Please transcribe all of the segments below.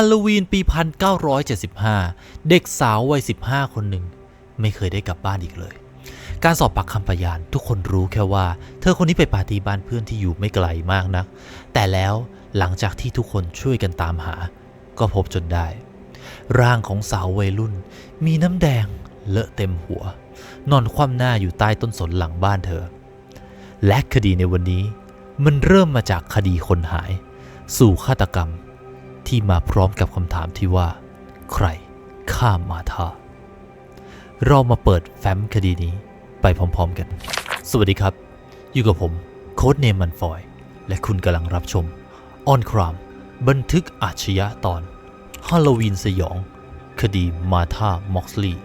ฮัลโลวีนปี 1975 เด็กสาววัย 15 คนหนึ่ง ไม่เคยได้กลับบ้านอีกเลย การสอบปากคำพยานทุกคนรู้แค่ว่า เธอคนนี้ไปปาร์ตี้บ้านเพื่อนที่อยู่ไม่ไกลมากนัก แต่แล้วหลังจากที่ทุกคนช่วยกันตามหา ก็พบจนได้ ร่างของสาววัยรุ่น มีน้ำแดงเลอะเต็มหัว นอนคว่ำหน้าอยู่ใต้ต้นสนหลังบ้านเธอ และคดีในวันนี้ มันเริ่มมาจากคดีคนหาย สู่ฆาตกรรม ที่มาพร้อมกับคำถามที่ว่า ใครฆ่ามาธาเรามาเปิดแฟ้มคดีนี้ไปพร้อมๆกัน สวัสดีครับ อยู่กับผมโค้ดเนมมันฟอย และคุณกำลังรับชมออนคราม บันทึกอาชญาตอนฮาโลวีนสยอง คดีมาธาม็อกซ์ลีย์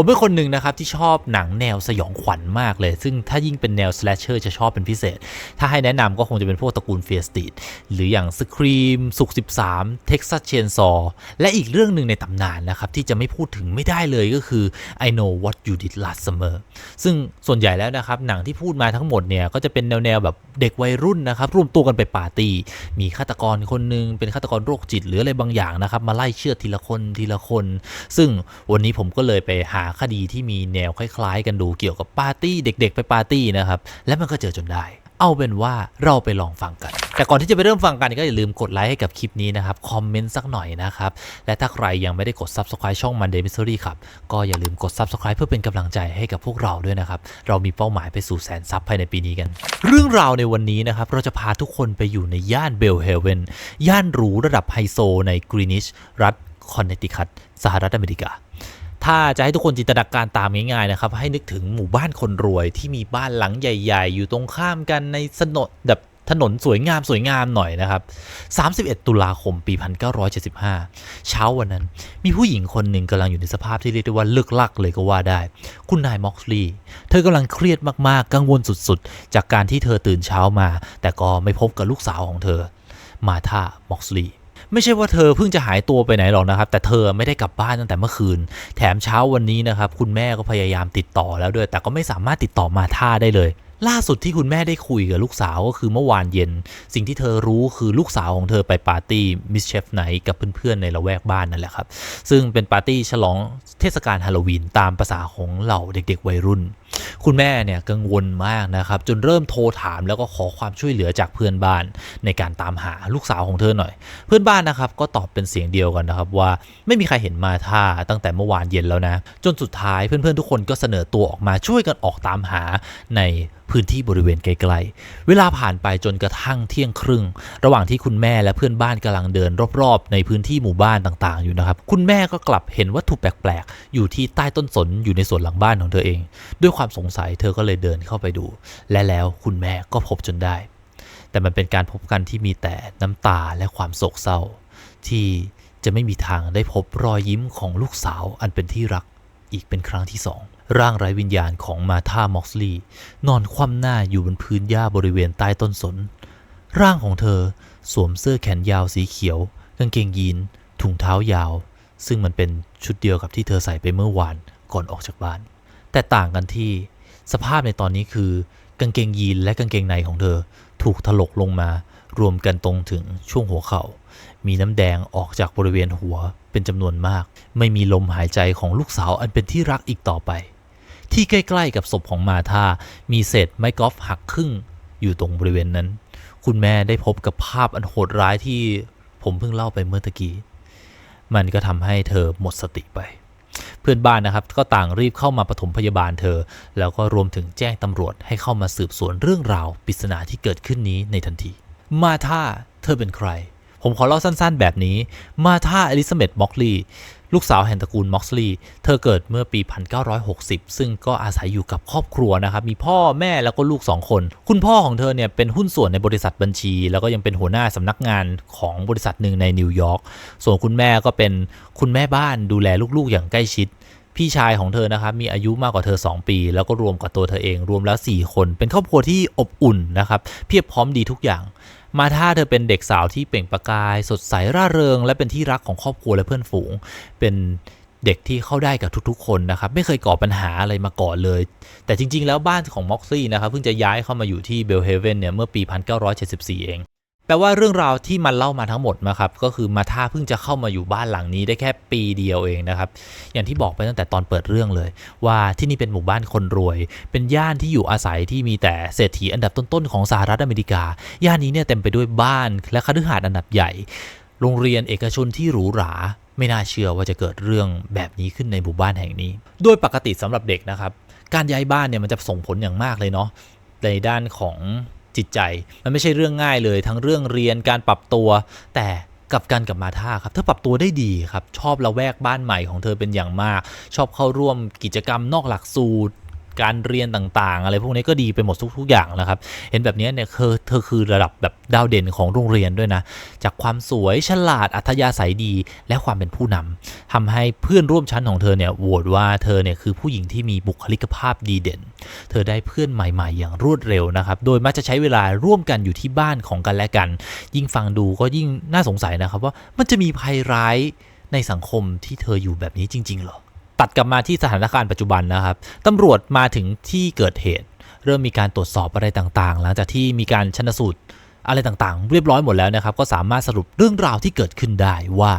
ผมเป็นคนหนึ่งนะครับที่ชอบหนังแนวสยองขวัญมากเลย ซึ่งถ้ายิ่งเป็นแนว slasher จะชอบเป็นพิเศษ ถ้าให้แนะนำก็คงจะเป็นพวกตระกูลเฟียสติดหรืออย่างสครีมสุก13 Texas Chainsaw และอีกเรื่องหนึ่งในตำนานนะครับที่จะไม่พูดถึงไม่ได้เลยก็คือ I know what you did last summer ซึ่งส่วนใหญ่แล้วนะครับหนังที่พูดมาทั้งหมดเนี่ยก็จะเป็นแนวๆแบบเด็กวัยรุ่นนะครับรวมตัวกันไปปาร์ตี้มีฆาตกรคนหนึ่งเป็นฆาตกรโรคจิตหรืออะไรบางอย่างนะครับมาไล่เชือทีละคนทีละคน ซึ่งวันนี้ผมก็เลยไปหาคดีที่มีแนวคล้ายๆ กันดูเกี่ยวกับปาร์ตี้เด็ก ๆ ไปปาร์ตี้นะครับและมันก็เจอจนได้ เอาเป็นว่าเราไปลองฟังกัน แต่ก่อนที่จะไปเริ่มฟังกันก็อย่าลืมกดไลค์ให้กับคลิปนี้นะครับคอมเมนต์สักหน่อยนะครับและถ้าใครยังไม่ได้กด Subscribe ช่อง Monday Mystery ครับก็อย่าลืมกด Subscribe เพื่อเป็นกำลังใจให้กับพวกเราด้วยนะครับเรามีเป้าหมายไปสู่แสนซับภายในปีนี้กัน เรื่องราวในวันนี้นะครับเราจะพาทุกคนไปอยู่ในย่านเบลเฮเวนย่านหรูระดับไฮโซในกรีนิชรัฐคอนเนตทิคัตสหรัฐอเมริกา ถ้าจะให้ทุกคนจินตนาการตามง่ายๆนะครับ ให้นึกถึงหมู่บ้านคนรวยที่มีบ้านหลังใหญ่ ๆ อยู่ตรงข้ามกันในสนดแบบถนนสวยงามสวยงามหน่อยนะครับ 31 ตุลาคมปี 1975 เช้าวันนั้น มีผู้หญิงคนหนึ่งกำลังอยู่ในสภาพที่เรียกได้ว่าเลิกลักเลยก็ว่าได้ คุณนายม็อกซ์ลีย์เธอกำลังเครียดมากๆ กังวลสุดๆ จากการที่เธอตื่นเช้ามา แต่ก็ไม่พบกับลูกสาวของเธอ มาธาม็อกซ์ลีย์ ไม่ใช่ว่าเธอเพิ่งจะหายตัวไปไหนหรอกนะครับ แต่เธอไม่ได้กลับบ้านตั้งแต่เมื่อคืน แถมเช้าวันนี้นะครับ คุณแม่ก็พยายามติดต่อแล้วด้วย แต่ก็ไม่สามารถติดต่อมาท่าได้เลย ล่าสุดที่คุณแม่ได้คุยกับลูกสาวก็คือเมื่อวานเย็น สิ่งที่เธอรู้คือลูกสาวของเธอไปปาร์ตี้มิสเชฟไนกับเพื่อนๆในละแวกบ้านนั่นแหละครับ ซึ่งเป็นปาร์ตี้ฉลองเทศกาลฮาโลวีนตามภาษาของเหล่าเด็กๆวัยรุ่น คุณแม่เนี่ยกังวลมากนะครับจนเริ่มโทรถามแล้วก็ขอความช่วยเหลือจากเพื่อนบ้านในการตามหาลูกสาวของเธอหน่อย เพื่อนบ้านนะครับก็ตอบเป็นเสียงเดียวกันนะครับว่าไม่มีใครเห็นมาท่าตั้งแต่เมื่อวานเย็นแล้วนะ จนสุดท้ายเพื่อนๆทุกคนก็เสนอตัวออกมาช่วยกันออกตามหาในพื้นที่บริเวณไกลๆ เวลาผ่านไปจนกระทั่งเที่ยงครึ่ง ระหว่างที่คุณแม่และเพื่อนบ้านกำลังเดินรอบๆ ในพื้นที่หมู่บ้านต่างๆ อยู่นะครับ คุณแม่ก็กลับเห็นวัตถุแปลกๆ อยู่ที่ใต้ต้นสนอยู่ในสวนหลังบ้านของเธอเอง ด้วยความสงสัยเธอก็เลยเดินเข้าไปดู และแล้วคุณแม่ก็พบจนได้ แต่มันเป็นการพบกันที่มีแต่น้ำตาและความโศกเศร้า ที่จะไม่มีทางได้พบรอยยิ้มของลูกสาวอันเป็นที่รักอีกเป็นครั้งที่สอง ร่างไร้วิญญาณของมาธาม็อกซ์ลีย์นอนคว่ำหน้าอยู่บนพื้นหญ้าบริเวณใต้ต้นสน ร่างของเธอสวมเสื้อแขนยาวสีเขียว กางเกงยีน ถุงเท้ายาว ซึ่งมันเป็นชุดเดียวกับที่เธอใส่ไปเมื่อวานก่อนออกจากบ้าน แต่ต่างกันที่สภาพในตอนนี้คือกางเกงยีนและกางเกงในของเธอถูกถลกลงมารวมกันตรงถึงช่วงหัวเขา่า มีน้ำแดงออกจากบริเวณหัวเป็นจำนวนมาก ไม่มีลมหายใจของลูกสาวอันเป็นที่รักอีกต่อไป ที่ใกล้ๆกับศพของมาธามีเศษไม้กอล์ฟหักครึ่งอยู่ตรงบริเวณนั้น คุณแม่ได้พบกับภาพอันโหดร้ายที่ผมเพิ่งเล่าไปเมื่อตะกี้ มันก็ทำให้เธอหมดสติไป เพื่อนบ้านนะครับก็ต่างรีบเข้ามาปฐมพยาบาลเธอ แล้วก็รวมถึงแจ้งตำรวจให้เข้ามาสืบสวนเรื่องราวปริศนาที่เกิดขึ้นนี้ในทันที มาธาเธอเป็นใครผมขอเล่าสั้นๆ แบบนี้ มาธาอลิซาเบธม็อกลีย์ ลูกสาวแห่งตระกูลม็อกซ์ลีย์เธอเกิดเมื่อปี 1960 ซึ่งก็อาศัยอยู่กับครอบครัวนะครับ มีพ่อแม่แล้วก็ลูก 2 คน คุณพ่อของเธอเนี่ยเป็นหุ้นส่วนในบริษัทบัญชี แล้วก็ยังเป็นหัวหน้าสำนักงานของบริษัทหนึ่งในนิวยอร์ก ส่วนคุณแม่ก็เป็นคุณแม่บ้านดูแลลูกๆอย่างใกล้ชิดพี่ชายของเธอนะครับมีอายุมากกว่าเธอ 2 ปี แล้วก็รวมกับตัวเธอเองรวมแล้ว 4 คน เป็นครอบครัวที่อบอุ่นนะครับเพียบพร้อมดีทุกอย่าง มาธาเธอเป็นเด็กสาวที่เปล่งประกาย สดใสร่าเริง และเป็นที่รักของครอบครัวและเพื่อนฝูง เป็นเด็กที่เข้าได้กับทุกๆ คนนะครับ ไม่เคยก่อปัญหาอะไรมาก่อนเลย แต่จริงๆ แล้วบ้านของม็อกซี่นะครับ เพิ่งจะย้ายเข้ามาอยู่ที่เบลเฮเวนเนี่ย เมื่อปี 1974 เอง แปลว่าเรื่องราวที่มันเล่ามาทั้งหมดนะครับก็คือมาท่าเพิ่งจะเข้ามาอยู่บ้านหลังนี้ได้แค่ปีเดียวเองนะครับอย่างที่บอกไปตั้งแต่ตอนเปิดเรื่องเลย ว่าที่นี่เป็นหมู่บ้านคนรวย เป็นย่านที่อยู่อาศัยที่มีแต่เศรษฐีอันดับต้นๆของสหรัฐอเมริกา ย่านนี้เนี่ยเต็มไปด้วยบ้านและคฤหาสน์อันดับใหญ่ โรงเรียนเอกชนที่หรูหราไม่น่าเชื่อว่าจะเกิดเรื่องแบบนี้ขึ้นในหมู่บ้านแห่งนี้ โดยปกติสำหรับเด็กนะครับ การย้ายบ้านเนี่ยมันจะส่งผลอย่างมากเลยเนาะในด้านของ จิตใจ มันไม่ใช่เรื่องง่ายเลยทั้งเรื่องเรียนการปรับตัว แต่กับการกับมาท่าครับเธอปรับตัวได้ดีครับ ชอบละแวกบ้านใหม่ของเธอเป็นอย่างมาก ชอบเข้าร่วมกิจกรรมนอกหลักสูตร การเรียนต่างๆ อะไรพวกนี้ก็ดีไปหมดทุกๆอย่างนะครับ เห็นแบบนี้เนี่ยเธอเธอคือระดับแบบดาวเด่นของโรงเรียนด้วยนะ จากความสวยฉลาดอัธยาศัยดีและความเป็นผู้นำทำให้เพื่อนร่วมชั้นของเธอเนี่ยโหวตว่าเธอเนี่ยคือผู้หญิงที่มีบุคลิกภาพดีเด่น เธอได้เพื่อนใหม่ๆ อย่างรวดเร็วนะครับ โดยมักจะใช้เวลาร่วมกันอยู่ที่บ้านของกันและกัน ยิ่งฟังดูก็ยิ่งน่าสงสัยนะครับว่ามันจะมีภัยร้ายในสังคมที่เธออยู่แบบนี้จริงๆหรอ ตัดกลับมาที่สถานการณ์ปัจจุบันนะครับตำรวจมาถึงที่เกิดเหตุ เริ่มมีการตรวจสอบอะไรต่างๆ หลังจากที่มีการชนสูตรอะไรต่างๆ เรียบร้อยหมดแล้วนะครับ ก็สามารถสรุปเรื่องราวที่เกิดขึ้นได้ว่า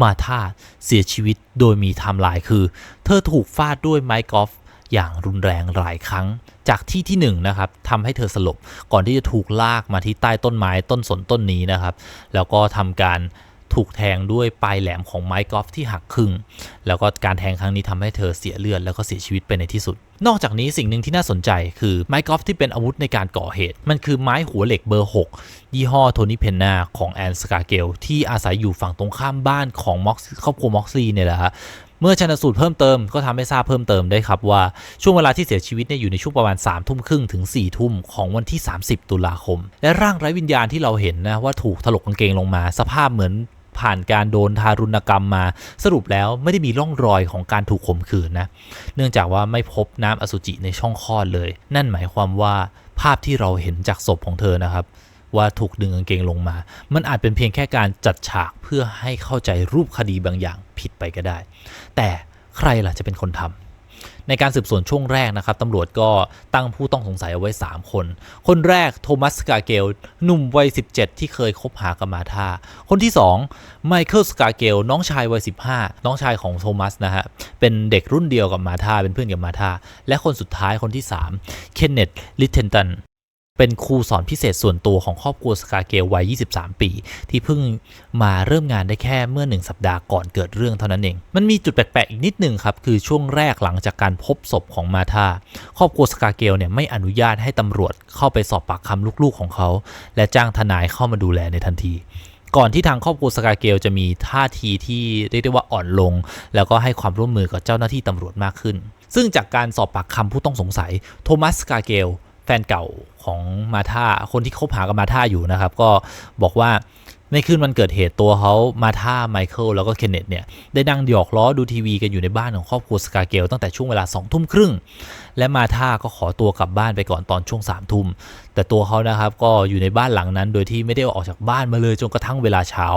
มาธาเสียชีวิตโดยมีไทม์ไลน์คือ เธอถูกฟาดด้วยไม้กอล์ฟอย่างรุนแรงหลายครั้ง จากที่ที่หนึ่งนะครับทำให้เธอสลบก่อนที่จะถูกลากมาที่ใต้ต้นไม้ต้นสนต้นนี้นะครับ แล้วก็ทำการ ถูกแทงด้วยปลายแหลมของไม้กอล์ฟที่หักครึ่ง แล้วก็การแทงครั้งนี้ทำให้เธอเสียเลือดแล้วก็เสียชีวิตไปในที่สุด นอกจากนี้สิ่งหนึ่งที่น่าสนใจคือไม้กอล์ฟที่เป็นอาวุธในการก่อเหตุ มันคือไม้หัวเหล็กเบอร์ 6 ยี่ห้อโทนี่เพนนาของแอนสกาเกลที่อาศัยอยู่ฝั่งตรงข้ามบ้านของม็อกครอบครัวม็อกซี่เนี่ยแหละฮะเมื่อชนสูตรเพิ่มเติมก็ทำให้ทราบเพิ่มเติมได้ครับว่าช่วงเวลาที่เสียชีวิตเนี่ยอยู่ในช่วงประมาณ3ามทุ่มครึ่งถึง4ี่ทุ่มของวันที่ 30 ตุลาคม และร่างไร้วิญญาณที่เราเห็นนะว่าถูกถลกกางเกงลงมา สภาพเหมือน ผ่านการโดนทารุณกรรมมา สรุปแล้วไม่ได้มีร่องรอยของการถูกข่มขืนนะ เนื่องจากว่าไม่พบน้ำอสุจิในช่องคลอดเลย นั่นหมายความว่าภาพที่เราเห็นจากศพของเธอนะครับ ว่าถูกดึงกางเกงลงมา มันอาจเป็นเพียงแค่การจัดฉากเพื่อให้เข้าใจรูปคดีบางอย่างผิดไปก็ได้ แต่ใครล่ะจะเป็นคนทำ ในการสืบสวนช่วงแรกนะครับตำรวจก็ตั้งผู้ต้องสงสัยเอาไว้ 3 คน คนแรกโทมัสสกาเกลหนุ่มวัย 17 ที่เคยคบหากับมาธาคนที่ 2 ไมเคิลสกาเกลน้องชายวัย 15 น้องชายของโทมัสนะฮะเป็นเด็กรุ่นเดียวกับมาธาเป็นเพื่อนกับมาธาและคนสุดท้ายคนที่ 3 เคนเนตลิเทนตัน เป็นครูสอนพิเศษส่วนตัวของครอบครัวสกาเกลวัย 23 ปี ที่เพิ่งมาเริ่มงานได้แค่เมื่อ 1 สัปดาห์ก่อนเกิดเรื่องเท่านั้นเอง มันมีจุดแปลกๆ อีกนิดหนึ่งครับ คือช่วงแรกหลังจากการพบศพของมาธาครอบครัวสกาเกลเนี่ยไม่อนุญาตให้ตำรวจเข้าไปสอบปากคำลูกๆของเขา และจ้างทนายเข้ามาดูแลในทันทีก่อนที่ทางครอบครัวสกาเกลจะมีท่าทีที่เรียกได้ว่าอ่อนลง แล้วก็ให้ความร่วมมือกับเจ้าหน้าที่ตำรวจมากขึ้น ซึ่งจากการสอบปากคำผู้ต้องสงสัย โทมัสสกาเกลแฟนเก่า ของมาธาคนที่คบหากับมาธาอยู่นะครับ ก็บอกว่าในคืนวันเกิดเหตุตัวเขามาธาไมเคิลแล้วก็เคนเนตเนี่ยได้นั่งหยอกล้อดูทีวีกันอยู่ในบ้านของครอบครัวสกาเกลตั้งแต่ช่วงเวลา2องทุ่มครึ่ง และมาธาก็ขอตัวกลับบ้านไปก่อนตอนช่วง3ามทุ่ม แต่ตัวเขานะครับก็อยู่ในบ้านหลังนั้นโดยที่ไม่ได้ออกจากบ้านมาเลยจนกระทั่งเวลาเช้า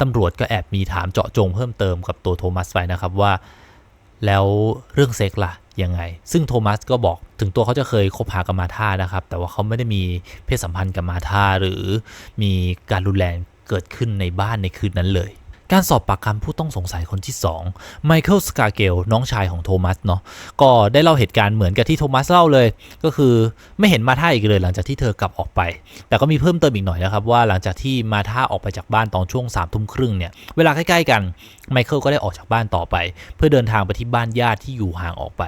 ตำรวจก็แอบมีถามเจาะจงเพิ่มเติมกับตัวโทมัสไปนะครับว่า แล้วเรื่องเซ็กล่ะ ยังไง ซึ่งโทมัสก็บอกถึงตัวเขาจะเคยคบหากับมาธานะครับ แต่ว่าเขาไม่ได้มีเพศสัมพันธ์กับมาธาหรือมีการรุนแรงเกิดขึ้นในบ้านในคืนนั้นเลย การสอบปากคำผู้ต้องสงสัยคนที่2ไมเคิลสกาเกลน้องชายของโทมัสเนาะก็ได้เล่าเหตุการณ์เหมือนกับที่โทมัสเล่าเลย ก็คือไม่เห็นมาธาอีกเลยหลังจากที่เธอกลับออกไป แต่ก็มีเพิ่มเติมอีกหน่อยนะครับว่าหลังจากที่มาธาออกไปจากบ้านตอนช่วง3ามทุ่มครึ่งเนี่ยเวลาใกล้ๆกันไมเคิลก็ได้ออกจากบ้านต่อไป เพื่อเดินทางไปที่บ้านญาติที่อยู่ห่างออกไป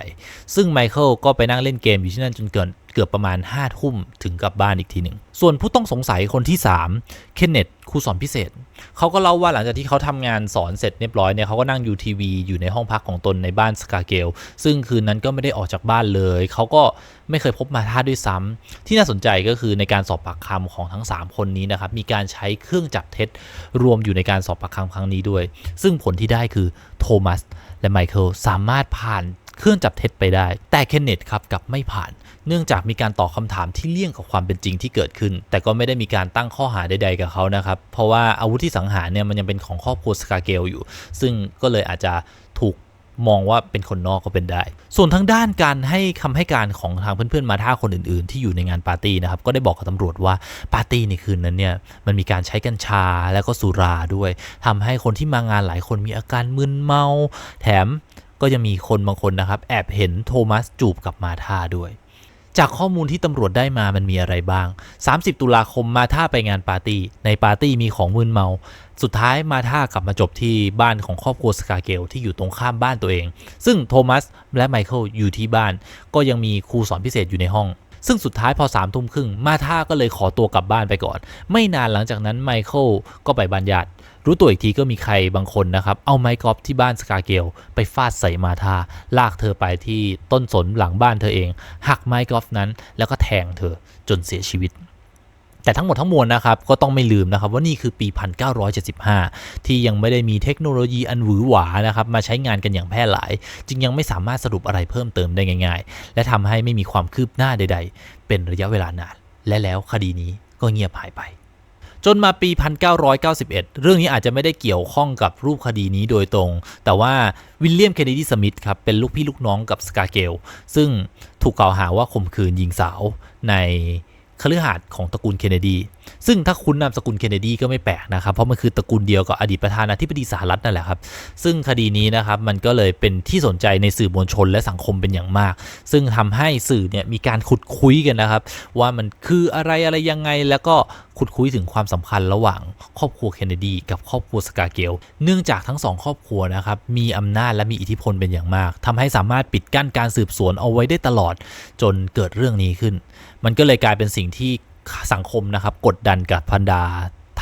ซึ่งไมเคิลก็ไปนั่งเล่นเกมอยู่ที่นั่นจนเกินเกือบประมาณ5้าทุ่มถึงกลับบ้านอีกทีหนึ่ง ส่วนผู้ต้องสงสัยคนที่ 3 เคนเนตครูสอนพิเศษ เขาก็เล่าว่าหลังจากที่เขาทำงานสอนเสร็จเรียบร้อยเนี่ยเขาก็นั่งอยู่ทีวีอยู่ในห้องพักของตนในบ้านสกาเกล ซึ่งคืนนั้นก็ไม่ได้ออกจากบ้านเลย เขาก็ไม่เคยพบมาธาด้วยซ้ำที่น่าสนใจก็คือในการสอบปากคำของทั้ง 3 คนนี้นะครับ มีการใช้เครื่องจับเท็จรวมอยู่ในการสอบปากคำครั้งนี้ด้วย ซึ่งผลที่ได้คือโทมัสและไมเคิลสามารถผ่าน เครื่องจับเท็จไปได้ แต่เคนเนตครับกลับไม่ผ่าน เนื่องจากมีการตอบคำถามที่เลี่ยงกับความเป็นจริงที่เกิดขึ้น แต่ก็ไม่ได้มีการตั้งข้อหาใด ๆ กับเขานะครับ เพราะว่าอาวุธที่สังหารเนี่ยมันยังเป็นของครอบครัวสกาเกลอยู่ ซึ่งก็เลยอาจจะถูกมองว่าเป็นคนนอกก็เป็นได้ ส่วนทางด้านการให้คำให้การของทางเพื่อนๆมาท่าคนอื่นๆ ที่อยู่ในงานปาร์ตี้นะครับ ก็ได้บอกกับตำรวจว่าปาร์ตี้ในคืนนั้นเนี่ยมันมีการใช้กัญชาแล้วก็สุราด้วยทำให้คนที่มางานหลายคนมีอาการมึนเมา แถม ก็ยังมีคนบางคนนะครับ แอบเห็นโทมัสจูบกับมาธาด้วย จากข้อมูลที่ตำรวจได้มามันมีอะไรบ้าง 30 ตุลาคมมาธาไปงานปาร์ตี้ ในปาร์ตี้มีของมึนเมา สุดท้ายมาธากลับมาจบที่บ้านของครอบครัวสกาเกลที่อยู่ตรงข้ามบ้านตัวเอง ซึ่งโทมัสและไมเคิลอยู่ที่บ้าน ก็ยังมีครูสอนพิเศษอยู่ในห้องซึ่งสุดท้ายพอสามทุ่มครึ่งมาธาก็เลยขอตัวกลับบ้านไปก่อน ไม่นานหลังจากนั้นไมเคิลก็ไปบ้านญาติ รู้ตัวอีกทีก็มีใครบางคนนะครับ เอาไม้กอล์ฟที่บ้านสกาเกลไปฟาดใส่มาธาลากเธอไปที่ต้นสนหลังบ้านเธอเอง หักไม้กอล์ฟนั้น แล้วก็แทงเธอจนเสียชีวิตแต่ทั้งหมดทั้งมวลนะครับก็ต้องไม่ลืมนะครับว่านี่คือปี 1975 ที่ยังไม่ได้มีเทคโนโลยีอันหวือหวานะครับมาใช้งานกันอย่างแพร่หลาย จึงยังไม่สามารถสรุปอะไรเพิ่มเติมได้ง่าย ๆ และทำให้ไม่มีความคืบหน้าใด ๆ เป็นระยะเวลานาน และแล้วคดีนี้ก็เงียบหายไป จนมาปี 1991 เรื่องนี้อาจจะไม่ได้เกี่ยวข้องกับรูปคดีนี้โดยตรง แต่ว่าวิลเลียมเคนเนดีสมิธครับเป็นลูกพี่ลูกน้องกับสกาเกลซึ่งถูกกล่าวหาว่าข่มขืนหญิงสาวใน คฤหาสน์ของตระกูลเคนเนดี ซึ่งถ้าคุณนามสกุลเคนเนดีก็ไม่แปลกนะครับ เพราะมันคือตระกูลเดียวกับอดีตประธานาธิบดีสหรัฐนั่นแหละครับ ซึ่งคดีนี้นะครับมันก็เลยเป็นที่สนใจในสื่อมวลชนและสังคมเป็นอย่างมาก ซึ่งทำให้สื่อเนี่ยมีการขุดคุยกันนะครับ ว่ามันคืออะไรอะไรยังไงแล้วก็ขุดคุยถึงความสัมพันธ์ระหว่างครอบครัวเคนเนดี กับครอบครัวสกาเกล เนื่องจากทั้งสองครอบครัวนะครับมีอำนาจและมีอิทธิพลเป็นอย่างมากทำให้สามารถปิดกั้นการสืบสวนเอาไว้ได้ตลอด จนเกิดเรื่องนี้ขึ้น มันก็เลยกลายเป็นสิ่งที่สังคมนะครับกดดันกับพันดา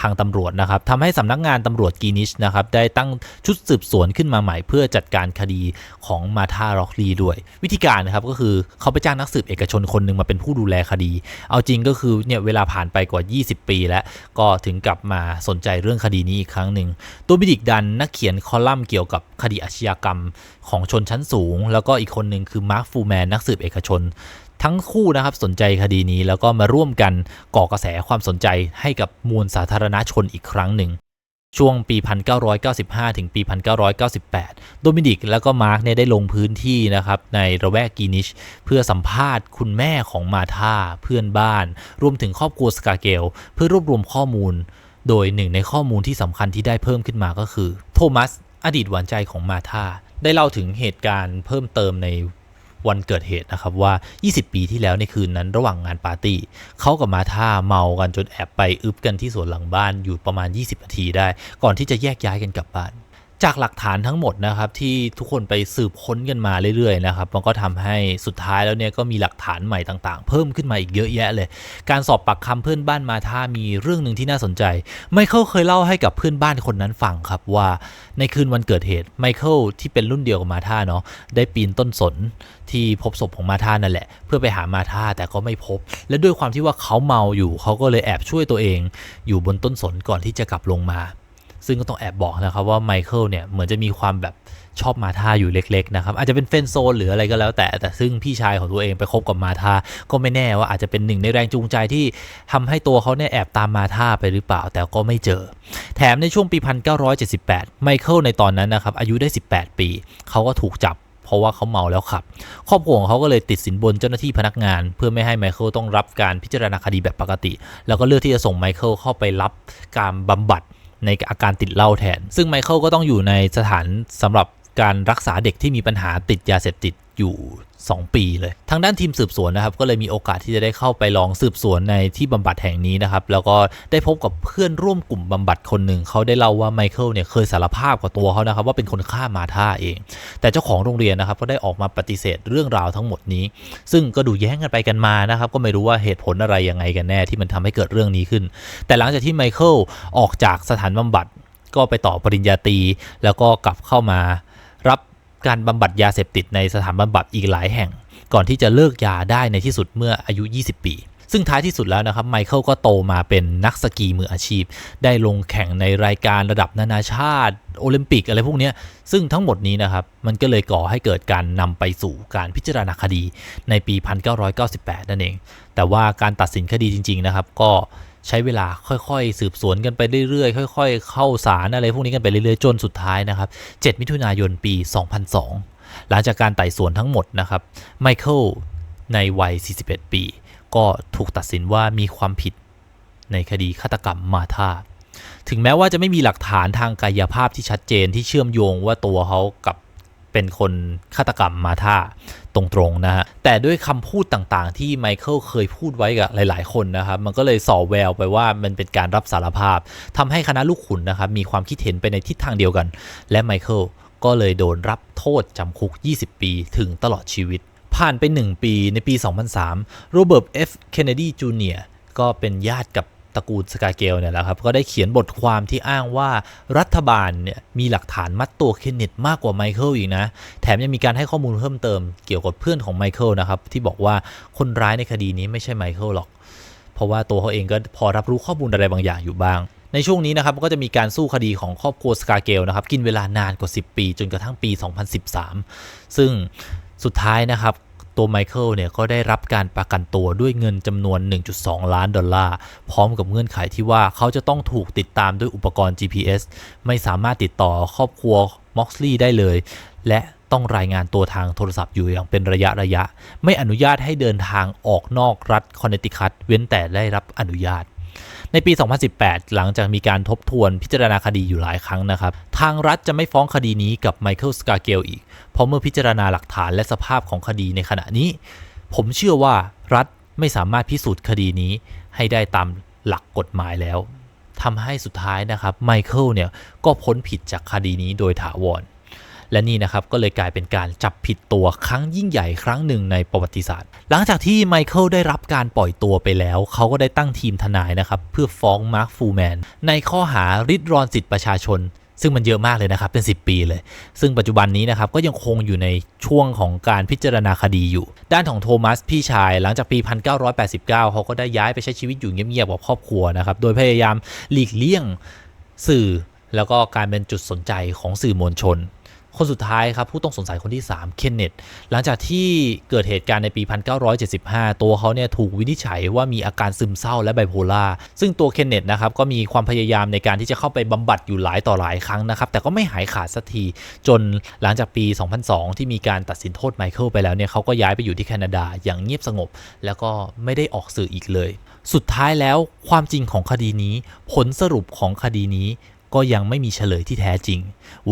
ทางตำรวจนะครับทำให้สำนักงานตำรวจกีนิชนะครับได้ตั้งชุดสืบสวนขึ้นมาใหม่ เพื่อจัดการคดีของมาธาร็อกลีด้วย วิธีการนะครับก็คือเขาไปจ้างนักสืบเอกชนคนหนึ่งมาเป็นผู้ดูแลคดี เอาจริงก็คือเนี่ยเวลาผ่านไปกว่า 20 ปีแล้ว ก็ถึงกลับมาสนใจเรื่องคดีนี้อีกครั้งหนึ่งตัวบิดิกดันนักเขียนคอลัมน์เกี่ยวกับคดีอาชญากรรมของชนชั้นสูง แล้วก็อีกคนหนึ่งคือมาร์คฟูแมนนักสืบเอกชน ทั้งคู่นะครับสนใจคดีนี้แล้วก็มาร่วมกันก่อกระแสความสนใจให้กับมวลสาธารณชนอีกครั้งหนึ่ง ช่วงปี 1995 ถึงปี 1998 โดมินิกแล้วก็มาร์กเนี่ยได้ลงพื้นที่นะครับในระแวกกีนิช เพื่อสัมภาษณ์คุณแม่ของมาธาเพื่อนบ้าน รวมถึงครอบครัวสกาเกล เพื่อรวบรวมข้อมูล โดยหนึ่งในข้อมูลที่สำคัญที่ได้เพิ่มขึ้นมาก็คือ โทมัสอดีตหวานใจของมาธาได้เล่าถึงเหตุการณ์เพิ่มเติมใน วันเกิดเหตุนะครับว่า 20 ปีที่แล้วในคืนนั้นระหว่างงานปาร์ตี้เขากับมาท่าเมากันจนแอบไปอึบกันที่สวนหลังบ้านอยู่ประมาณ 20 นาทีได้ ก่อนที่จะแยกย้ายกันกลับบ้าน จากหลักฐานทั้งหมดนะครับที่ทุกคนไปสืบค้นกันมาเรื่อยๆนะครับมันก็ทำให้สุดท้ายแล้วเนี่ยก็มีหลักฐานใหม่ต่างๆ เพิ่มขึ้นมาอีกเยอะแยะเลย การสอบปากคำเพื่อนบ้านมาธามีเรื่องหนึ่งที่น่าสนใจ ไมเคิลเคยเล่าให้กับเพื่อนบ้านคนนั้นฟังครับว่าในคืนวันเกิดเหตุไมเคิลที่เป็นรุ่นเดียวกับมาธาเนาะได้ปีนต้นสนที่พบศพของมาธานั่นแหละ เพื่อไปหามาธาแต่ก็ไม่พบ และด้วยความที่ว่าเขาเมาอยู่เขาก็เลยแอบช่วยตัวเอง อยู่บนต้นสนก่อนที่จะกลับลงมา ซึ่งก็ต้องแอบบอกนะครับว่าไมเคิลเนี่ยเหมือนจะมีความแบบชอบมาธาอยู่เล็กๆนะครับอาจจะเป็นเฟนโซนหรืออะไรก็แล้วแต่ แต่ซึ่งพี่ชายของตัวเองไปคบกับมาธาก็ไม่แน่ว่าอาจจะเป็นหนึ่งในแรงจูงใจที่ทำให้ตัวเขาเนี่ยแอบตามมาธาไปหรือเปล่า แต่ก็ไม่เจอ แถมในช่วงปี 1978 ไมเคิลในตอนนั้นนะครับอายุได้ 18 ปี เขาก็ถูกจับเพราะว่าเขาเมาแล้วขับ ครอบครัวของเขาก็เลยติดสินบนเจ้าหน้าที่พนักงาน เพื่อไม่ให้ไมเคิลต้องรับการพิจารณาคดีแบบปกติ แล้วก็เลือกที่จะส่งไมเคิลเข้าไปรับการบำบัด ในอาการติดเหล้าแทน ซึ่งไมเคิลก็ต้องอยู่ในสถานสำหรับ การรักษาเด็กที่มีปัญหาติดยาเสพติดอยู่ 2 ปีเลย ทางด้านทีมสืบสวนนะครับ ก็เลยมีโอกาสที่จะได้เข้าไปลองสืบสวนในที่บำบัดแห่งนี้นะครับ แล้วก็ได้พบกับเพื่อนร่วมกลุ่มบำบัดคนหนึ่ง เขาได้เล่าว่าไมเคิลเนี่ยเคยสารภาพกับตัวเขานะครับ ว่าเป็นคนฆ่ามาธาเอง แต่เจ้าของโรงเรียนนะครับ ก็ได้ออกมาปฏิเสธเรื่องราวทั้งหมดนี้ ซึ่งก็ดูแย้งกันไปกันมานะครับ ก็ไม่รู้ว่าเหตุผลอะไรยังไงกันแน่ที่มันทำให้เกิดเรื่องนี้ขึ้น แต่หลังจากที่ไมเคิลออกจากสถานบำบัดก็ไปต่อปริญญาตรีแล้วก็กลับเข้ามา การบำบัดยาเสพติดในสถานบำบัดอีกหลายแห่ง ก่อนที่จะเลิกยาได้ในที่สุดเมื่ออายุ 20 ปี ซึ่งท้ายที่สุดแล้วนะครับไมเคิลก็โตมาเป็นนักสกีมืออาชีพ ได้ลงแข่งในรายการระดับนานาชาติ โอลิมปิกอะไรพวกนี้ซึ่งทั้งหมดนี้นะครับมันก็เลยก่อให้เกิดการนำไปสู่การพิจารณาคดีในปี 1998 นั่นเอง แต่ว่าการตัดสินคดีจริง ๆ นะครับก็ ใช้เวลาค่อยๆ สืบสวนกันไปเรื่อยๆ ค่อย ๆ เข้าศาลอะไรพวกนี้กันไปเรื่อยๆ จนสุดท้ายนะครับ 7 มิถุนายนปี 2002 หลังจากการไต่สวนทั้งหมดนะครับ ไมเคิลในวัย 41 ปี ก็ถูกตัดสินว่ามีความผิดในคดีฆาตกรรมมาธาถึงแม้ว่าจะไม่มีหลักฐานทางกายภาพที่ชัดเจนที่เชื่อมโยงว่าตัวเขากับเป็นคนฆาตกรรมมาธา ตรงๆนะฮะแต่ด้วยคำพูดต่างๆ ที่ไมเคิลเคยพูดไว้กับหลายๆ คนนะครับ มันก็เลยส่อแววไปว่ามันเป็นการรับสารภาพทำให้คณะลูกขุนนะครับมีความคิดเห็นไปในทิศทางเดียวกัน และไมเคิลก็เลยโดนรับโทษจำคุก 20 ปีถึงตลอดชีวิต ผ่านไป 1 ปีในปี 2003 โรเบิร์ต เอฟ เคนเนดี จูเนียร์ก็เป็นญาติกับ ตระกูลสกาเกลเนี่ยแหละครับก็ได้เขียนบทความที่อ้างว่ารัฐบาลเนี่ยมีหลักฐานมัดตัวเคนเนตมากกว่าไมเคิลอีกนะ แถมยังมีการให้ข้อมูลเพิ่มเติมเกี่ยวกับเพื่อนของไมเคิลนะครับที่บอกว่าคนร้ายในคดีนี้ไม่ใช่ไมเคิลหรอก เพราะว่าตัวเขาเองก็พอรับรู้ข้อมูลอะไรบางอย่างอยู่บ้างในช่วงนี้นะครับก็จะมีการสู้คดีของครอบครัวสกาเกลนะครับ กินเวลานานกว่า 10 ปี จนกระทั่งปี 2013 ซึ่งสุดท้ายนะครับ ตัวไมเคิลเนี่ยก็ได้รับการประกันตัวด้วยเงินจำนวน 1.2 ล้านดอลลาร์ พร้อมกับเงื่อนไขที่ว่าเขาจะต้องถูกติดตามด้วยอุปกรณ์ GPS ไม่สามารถติดต่อครอบครัวม็อกซ์ลีย์ได้เลย และต้องรายงานตัวทางโทรศัพท์อยู่อย่างเป็นระยะระยะ ไม่อนุญาตให้เดินทางออกนอกรัฐคอนเนติคัตเว้นแต่ได้รับอนุญาตในปี 2018 หลังจากมีการทบทวนพิจารณาคดีอยู่หลายครั้งนะครับ ทางรัฐจะไม่ฟ้องคดีนี้กับไมเคิลสกาเกลอีก เพราะเมื่อพิจารณาหลักฐานและสภาพของคดีในขณะนี้ ผมเชื่อว่ารัฐไม่สามารถพิสูจน์คดีนี้ให้ได้ตามหลักกฎหมายแล้วทำให้สุดท้ายนะครับไมเคิลเนี่ยก็พ้นผิดจากคดีนี้โดยถาวรและนี่นะครับก็เลยกลายเป็นการจับผิดตัวครั้งยิ่งใหญ่ครั้งหนึ่งในประวัติศาสตร์ หลังจากที่ไมเคิลได้รับการปล่อยตัวไปแล้ว เขาก็ได้ตั้งทีมทนายนะครับ เพื่อฟ้องมาร์คฟูแมนในข้อหาริดรอนสิทธิประชาชน ซึ่งมันเยอะมากเลยนะครับเป็น 10 ปีเลย ซึ่งปัจจุบันนี้นะครับก็ยังคงอยู่ในช่วงของการพิจารณาคดีอยู่ ด้านของโทมัสพี่ชายหลังจากปี 1989 เขาก็ได้ย้ายไปใช้ชีวิตอยู่เงียบๆกับครอบครัวนะครับโดยพยายามหลีกเลี่ยงสื่อแล้วก็การเป็นจุดสนใจของสื่อมวลชน คนสุดท้ายครับผู้ต้องสงสัยคนที่ 3 เคนเนตหลังจากที่เกิดเหตุการณ์ในปี 1975 ตัวเขาเนี่ยถูกวินิจฉัยว่ามีอาการซึมเศร้าและไบโพล่าซึ่งตัวเคนเนตนะครับก็มีความพยายามในการที่จะเข้าไปบำบัดอยู่หลายต่อหลายครั้งนะครับแต่ก็ไม่หายขาดสักที จนหลังจากปี 2002 ที่มีการตัดสินโทษไมเคิลไปแล้วเนี่ยเขาก็ย้ายไปอยู่ที่แคนาดาอย่างเงียบสงบ แล้วก็ไม่ได้ออกสื่ออีกเลย สุดท้ายแล้วความจริงของคดีนี้ ผลสรุปของคดีนี้ ก็ยังไม่มีเฉลยที่แท้จริง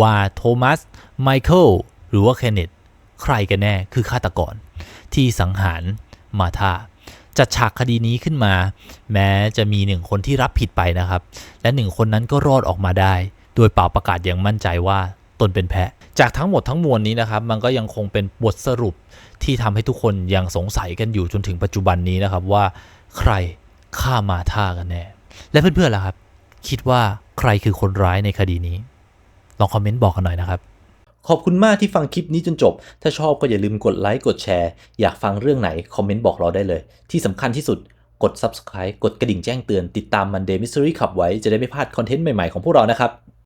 ว่าโทมัส ไมเคิล หรือว่าเคนเนตใครกันแน่คือฆาตกร ที่สังหารมาธาจัดฉากคดีนี้ขึ้นมา แม้จะมีหนึ่งคนที่รับผิดไปนะครับ และหนึ่งคนนั้นก็รอดออกมาได้ โดยเป่าประกาศอย่างมั่นใจว่าตนเป็นแพะ จากทั้งหมดทั้งมวลนี้นะครับ มันก็ยังคงเป็นบทสรุปที่ทำให้ทุกคนยังสงสัยกันอยู่จนถึงปัจจุบันนี้นะครับว่า ใครฆ่ามาธากันแน่ และเพื่อนๆล่ะครับ คิดว่าใครคือคนร้ายในคดีนี้ ลองคอมเมนต์บอกกันหน่อยนะครับ ขอบคุณมากที่ฟังคลิปนี้จนจบ ถ้าชอบก็อย่าลืมกดไลค์กดแชร์ อยากฟังเรื่องไหน คอมเมนต์บอกเราได้เลย ที่สำคัญที่สุดกด Subscribe กดกระดิ่งแจ้งเตือน ติดตาม Monday Mystery ขับไว้จะได้ไม่พลาดคอนเทนต์ใหม่ ๆ ของพวกเรานะครับ